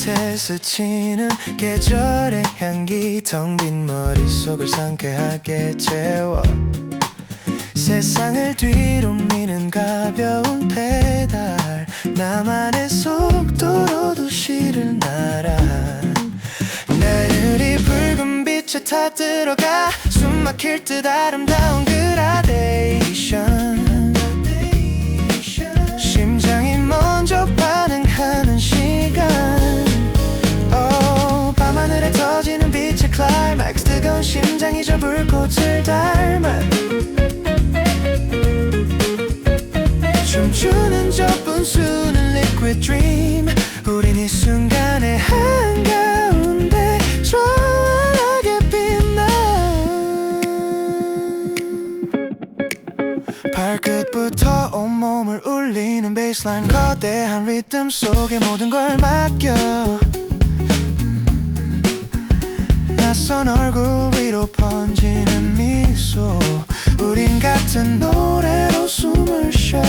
스치는 계절의 향기 텅 빈 머릿속을 상쾌하게 채워. 세상을 뒤로 미는 가벼운 페달 나만의 속도로 도시를 날아. 나들이 붉은 빛에 타들어가 숨 막힐 듯 아름다운 그 liquid dream. 우린 이 순간의 한가운데 조용하게 빛나. 발끝부터 온몸을 울리는 베이스라인 거대한 리듬 속에 모든 걸 맡겨. 낯선 얼굴 위로 번지는 미소. 우린 같은 노래로 숨을 쉬어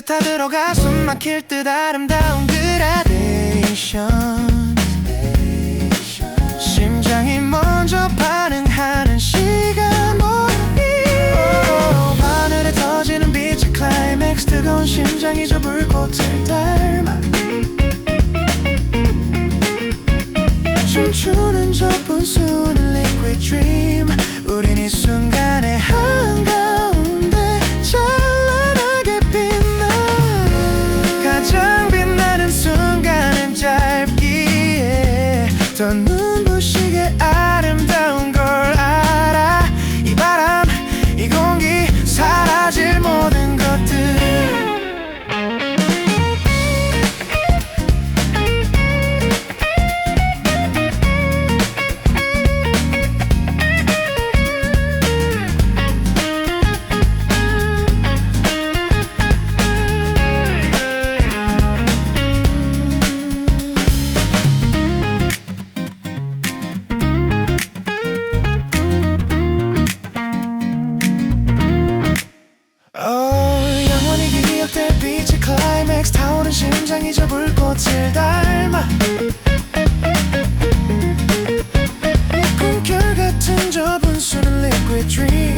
붉은 빛에 타들어가 숨 막힐 듯 아름다운 그라데이션. 심장이 먼저 반응하는 시간 모이 하늘에 터지는 빛의 클라이맥스 뜨거운 심장이 저 불꽃을 닮아 춤추는 저 분수는 liquid dream. 우린 이 순간 afternoon 사랑이 저 불꽃을 닮아 꿈결 같은 저 분수는 liquid dream.